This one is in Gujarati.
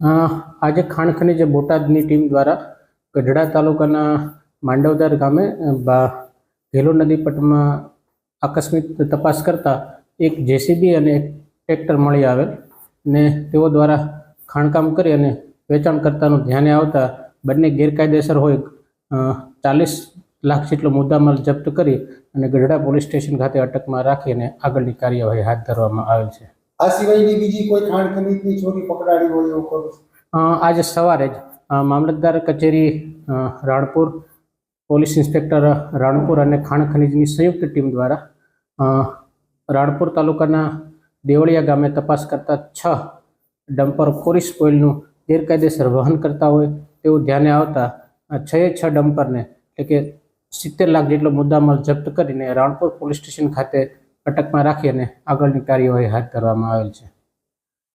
આજે ખાણ ખનીજ બોટાદની ટીમ દ્વારા ગઢડા તાલુકાના માંડવદાર ગામે ઘેલો નદી પટમાં આકસ્મિક તપાસ કરતા એક જેસીબી અને એક ટ્રેક્ટર મળી આવેલ ને તેઓ દ્વારા ખાણકામ કરી અને વેચાણ કરતાનું ધ્યાને આવતા બંને ગેરકાયદેસર હોય ચાલીસ લાખ જેટલો મુદ્દામાલ જપ્ત કરી અને ગઢડા પોલીસ સ્ટેશન ખાતે અટકમાં રાખીને આગળની કાર્યવાહી હાથ ધરવામાં આવેલ છે. આ સિવાયની બીજી કોઈ ખાણ ખનીજની ચોરી પકડાડી હોય એવું કરું આજે સવારે જ મામલતદાર કચેરી રાણપુર, પોલીસ ઇન્સ્પેક્ટર રાણપુર અને ખાણ ખનીજની સંયુક્ત ટીમ દ્વારા રાણપુર તાલુકાના દેવળિયા ગામે તપાસ કરતા છ ડમ્પર કોરિસ ઓઇલનું ગેરકાયદેસર વહન કરતા હોય તેવું ધ્યાને આવતા છએ છ ડમ્પરને, એટલે કે સિત્તેર લાખ જેટલો મુદ્દામાલ જપ્ત કરીને રાણપુર પોલીસ સ્ટેશન ખાતે અટકમાં રાખી અને આગળની કાર્યવાહી હાથ ધરવામાં આવેલ છે.